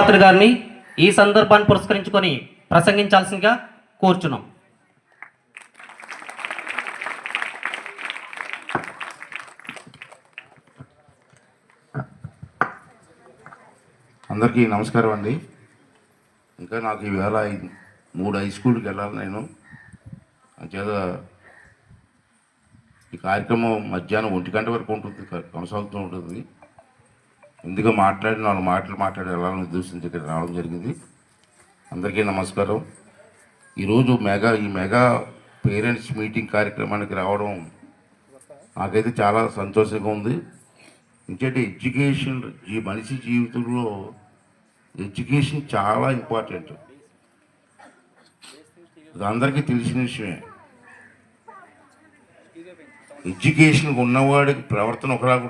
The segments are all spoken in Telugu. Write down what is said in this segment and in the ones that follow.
పాత్ర గారిని ఈ సందర్భాన్ని పురస్కరించుకొని ప్రసంగించాల్సిందిగా కోరుచున్నాం. అందరికీ నమస్కారం అండి. ఇంకా నాకు ఈవేళ మూడు హై స్కూల్కి వెళ్ళాలి నేను. అంచేత ఈ కార్యక్రమం మధ్యాహ్నం ఒంటి గంట వరకు ఉంటుంది కొనసాగుతూ ఉంటుంది. ముందుగా మాట్లాడి నాలుగు మాటలు మాట్లాడి వెళ్ళాలని ఉద్దేశించి ఇక్కడ రావడం జరిగింది. అందరికీ నమస్కారం. ఈరోజు మెగా ఈ మెగా పేరెంట్స్ మీటింగ్ కార్యక్రమానికి రావడం నాకైతే చాలా సంతోషంగా ఉంది. ఇంకేంటి ఎడ్యుకేషన్ ఈ మనిషి జీవితంలో ఎడ్యుకేషన్ చాలా ఇంపార్టెంట్. ఇది అందరికీ తెలిసిన విషయమే. ఎడ్యుకేషన్ ఉన్నవాడికి ప్రవర్తన ఒకలాగా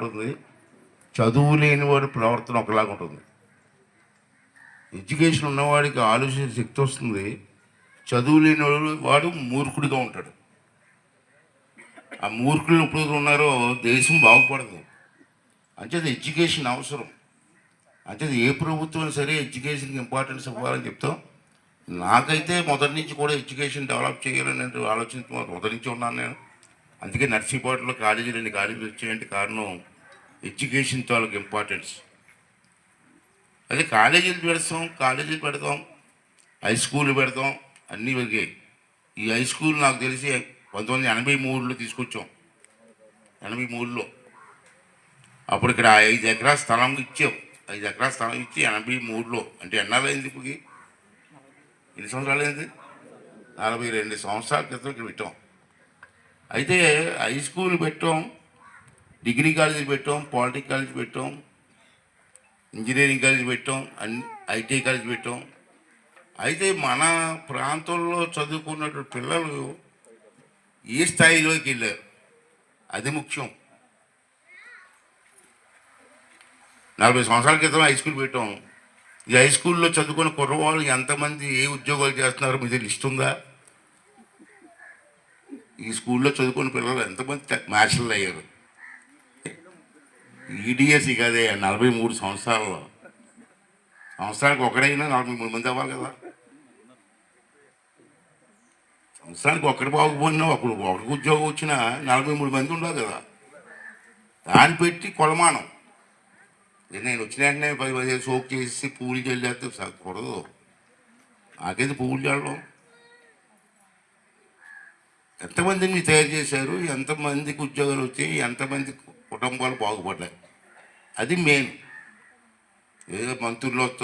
చదువు లేని వాడి ప్రవర్తన ఒకలాగా ఉంటుంది. ఎడ్యుకేషన్ ఉన్నవాడికి ఆలోచన శక్తి వస్తుంది. చదువు లేనివాడు వాడు మూర్ఖుడిగా ఉంటాడు. ఆ మూర్ఖులు ఎప్పుడు ఉన్నారో దేశం బాగుపడదు. అంచేది ఎడ్యుకేషన్ అవసరం. అంచేది ఏ ప్రభుత్వం సరే ఎడ్యుకేషన్కి ఇంపార్టెన్స్ ఇవ్వాలని చెప్తాం. నాకైతే మొదటి నుంచి కూడా ఎడ్యుకేషన్ డెవలప్ చేయాలని ఆలోచన మొదటి నుంచి ఉన్నాను నేను. అందుకే నర్సీపాటులో కాలేజీలు ఎన్ని కాలేజీలు వచ్చాయంటే కారణం ఎడ్యుకేషన్ వాళ్ళకి ఇంపార్టెన్స్. అదే కాలేజీలు పెడతాం కాలేజీలు పెడతాం హై స్కూల్ పెడతాం అన్నీ పెరిగాయి. ఈ హై స్కూల్ నాకు తెలిసి పంతొమ్మిది వందల ఎనభై మూడులో తీసుకొచ్చాం. ఎనభై మూడులో. అప్పుడు ఇక్కడ ఐదు ఎకరాల స్థలం ఇచ్చాం. ఐదు ఎకరాల స్థలం ఇచ్చి ఎనభై మూడులో. అంటే ఎన్నాళ్ళైంది ఇప్పటికి? ఎన్ని సంవత్సరాలు అయింది? నలభై రెండు సంవత్సరాల క్రితం ఇక్కడ పెట్టాం. అయితే హై స్కూల్ పెట్టాం. డిగ్రీ కాలేజీ పెట్టాం పాలిటెక్ కాలేజ్ పెట్టాం ఇంజనీరింగ్ కాలేజ్ పెట్టాం అన్ని ఐటీఐ కాలేజ్ పెట్టాం. అయితే మన ప్రాంతంలో చదువుకున్నటువంటి పిల్లలు ఏ స్థాయిలోకి వెళ్ళారు? అది ముఖ్యం. నలభై సంవత్సరాల క్రితం హై స్కూల్ పెట్టాం. ఈ హై స్కూల్లో చదువుకున్న కుర్రవాళ్ళు ఎంతమంది ఏ ఉద్యోగాలు చేస్తున్నారో మీ దగ్గర లిస్ట్ ఉందా ఈ స్కూల్లో చదువుకున్న పిల్లలు ఎంతమంది మ్యాచ్లు అయ్యారు? ఈడిఎస్సి కదే నలభై మూడు సంవత్సరాల్లో. సంవత్సరానికి ఒకడైనా నలభై మూడు మంది అవ్వాలి కదా. సంవత్సరానికి ఒక్కడి బాగుపోయినా ఒకడు ఒకరికి ఉద్యోగం వచ్చినా నలభై మూడు మంది ఉండాలి కదా. దాన్ని పెట్టి కొలమానం. నేను వచ్చిన వెంటనే పది పది సోప్ చేసి పూలు చల్లేస్తే కూడదు నాకేది పూలు చల్లడం ఎంతమందిని తయారు చేశారు ఎంతమందికి ఉద్యోగాలు వచ్చాయి ఎంతమందికి కుటుంబాలు బాగుపడ్డాయి అది మెయిన్ ఏదో మంత్రులు వస్తో